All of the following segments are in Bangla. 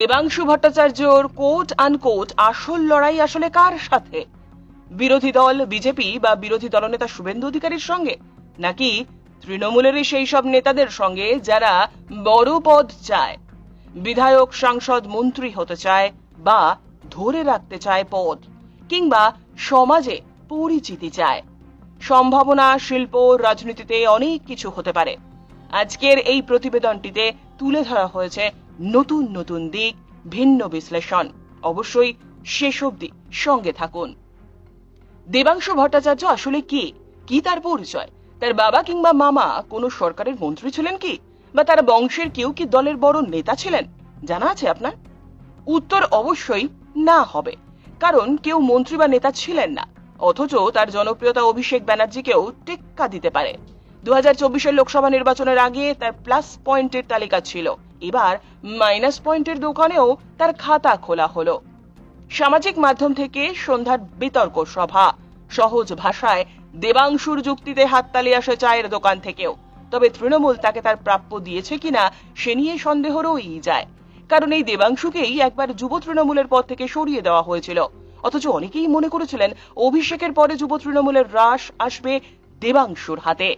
দেবাংশু ভট্টাচার্যর কোট আনকোট আসল লড়াই আসলে কার সাথে? বিরোধী দল, বিজেপি বা বিরোধী দলনেতা শুভেন্দু অধিকারীর সঙ্গে? নাকি তৃণমূলেরই সেই সব নেতাদের সঙ্গে যারা বড় পদ চায়? বিধায়ক, সাংসদ, মন্ত্রী হতে চায় বা ধরে রাখতে চায় পদ? কিংবা সমাজে পরিচিতি চায়? সম্ভাবনা, শিল্প, রাজনীতিতে অনেক কিছু হতে পারে। আজকের এই প্রতিবেদনটিতে তুলে ধরা হয়েছে নতুন নতুন দিক, ভিন্ন বিশ্লেষণ। অবশ্যই শেষ অবধি সঙ্গে থাকুন। দেবাংশু ভট্টাচার্য আসলে কে? কি তার পরিচয়? তার বাবা কিংবা মামা কোনো সরকারের মন্ত্রী ছিলেন কি? বা তার বংশের কেউ কি দলের বড় নেতা ছিলেন? জানা আছে আপনার? উত্তর অবশ্যই না হবে। কারণ কেউ মন্ত্রী বা নেতা ছিলেন না। অথচ তার জনপ্রিয়তা অভিষেক ব্যানার্জিকেও টেক্কা দিতে পারে। দু হাজার লোকসভা নির্বাচনের আগে তার প্লাস পয়েন্টের তালিকা ছিল। এবার মাইনাস পয়েন্টের দোকানেও তার খাতা খোলা হলো। সামাজিক মাধ্যম থেকে সন্ধ্যার বিতর্ক সভা। সহজ ভাষায় দেবাংশুর যুক্তিতে হাততালি আসে চায়ের দোকান থেকেও। তবে তৃণমূল তাকে তার প্রাপ্য দিয়েছে কিনা সে নিয়ে সন্দেহ রয়েই যায়। কারণ এই দেবাংশুকেই একবার যুব তৃণমূলের পদ থেকে সরিয়ে দেওয়া হয়েছিল। অথচ অনেকেই মনে করেছিলেন অভিষেকের পরে যুব তৃণমূলের হ্রাস আসবে দেবাংশুর হাতে।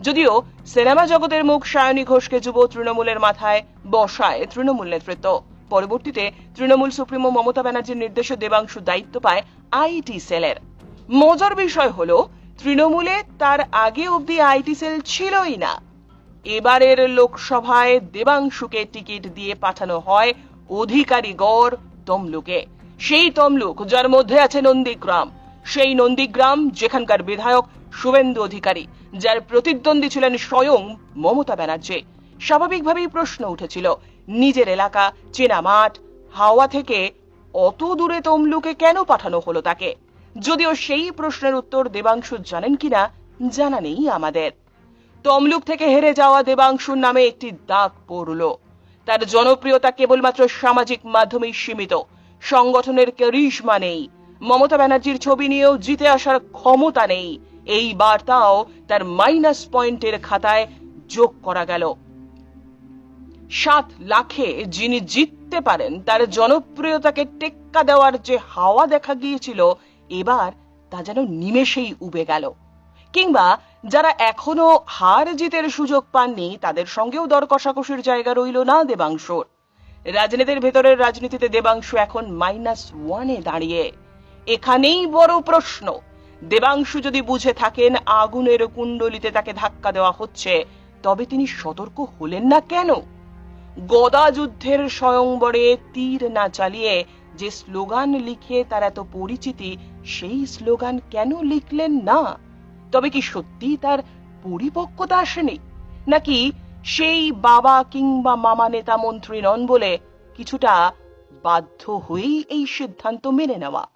যদিও সিনেমা জগতের মুখ সায়নী ঘোষকে যুব তৃণমূলের মাথায় বসায় তৃণমূল নেতৃত্ব। পরবর্তীতে তৃণমূল সুপ্রিমো মমতা ব্যানার্জির নির্দেশে দেবাংশু দায়িত্ব পায় আইটি সেলের। মজার বিষয় হলো, তৃণমূলে তার আগে অবধি আইটি সেল ছিলই না। এবারের লোকসভায় দেবাংশুকে টিকিট দিয়ে পাঠানো হয় অধিকারী গড় তমলুকে। সেই তমলুক যার মধ্যে আছে নন্দীগ্রাম। সেই নন্দীগ্রাম, যেখানকার বিধায়ক শুভেন্দু অধিকারী। যার প্রতিদ্বন্দ্বী ছিলেন স্বয়ং মমতা ব্যানার্জি। স্বাভাবিকভাবেই প্রশ্ন উঠেছিল, নিজের এলাকা, চেনা মাঠ, হাওয়া থেকে অত দূরে তমলুকে কেন পাঠানো হলো তাকে? যদিও সেই প্রশ্নের উত্তর দেবাংশু জানেন কিনা জানা নেই আমাদের। তমলুক থেকে হেরে যাওয়া দেবাংশুর নামে একটি দাগ পড়ল। তার জনপ্রিয়তা কেবলমাত্র সামাজিক মাধ্যমেই সীমিত। সংগঠনের ক্যারিশমা নেই। মমতা ব্যানার্জির ছবি নিয়েও জিতে আসার ক্ষমতা নেই। এই বার্তাও তার মাইনাস পয়েন্টের খাতায় যোগ করা গেল। সাত লাখে যিনি জিততে পারেন, তার জনপ্রিয়তাকে টেক্কা দেওয়ার যে হাওয়া দেখা গিয়েছিল, এবার তা যেন নিমেষেই উবে গেল। কিংবা যারা এখনও হার জিতের সুযোগ পাননি, তাদের সঙ্গেও দর কষাকষির জায়গা রইল না দেবাংশুর। রাজনীতির ভেতরের রাজনীতিতে দেবাংশ এখন মাইনাস ওয়ানে দাঁড়িয়ে। এখানেই বড় প্রশ্ন দেবাংশু যদি বুঝে থাকেন, আগুনের কুণ্ডলিতে তাকে ধাক্কা দেওয়া হচ্ছে, তবে তিনি সতর্ক হলেন না কেন? গদা যুদ্ধের স্বয়ংবরে তীর না চালিয়ে যে স্লোগান লিখে তার এত পরিচিতি, সেই স্লোগান কেন লিখলেন না? তবে কি সত্যি তার পরিপক্কতা আসেনি? নাকি সেই বাবা কিংবা মামা নেতা মন্ত্রী নন বলে কিছুটা বাধ্য হয়েই এই সিদ্ধান্ত মেনে নেওয়া?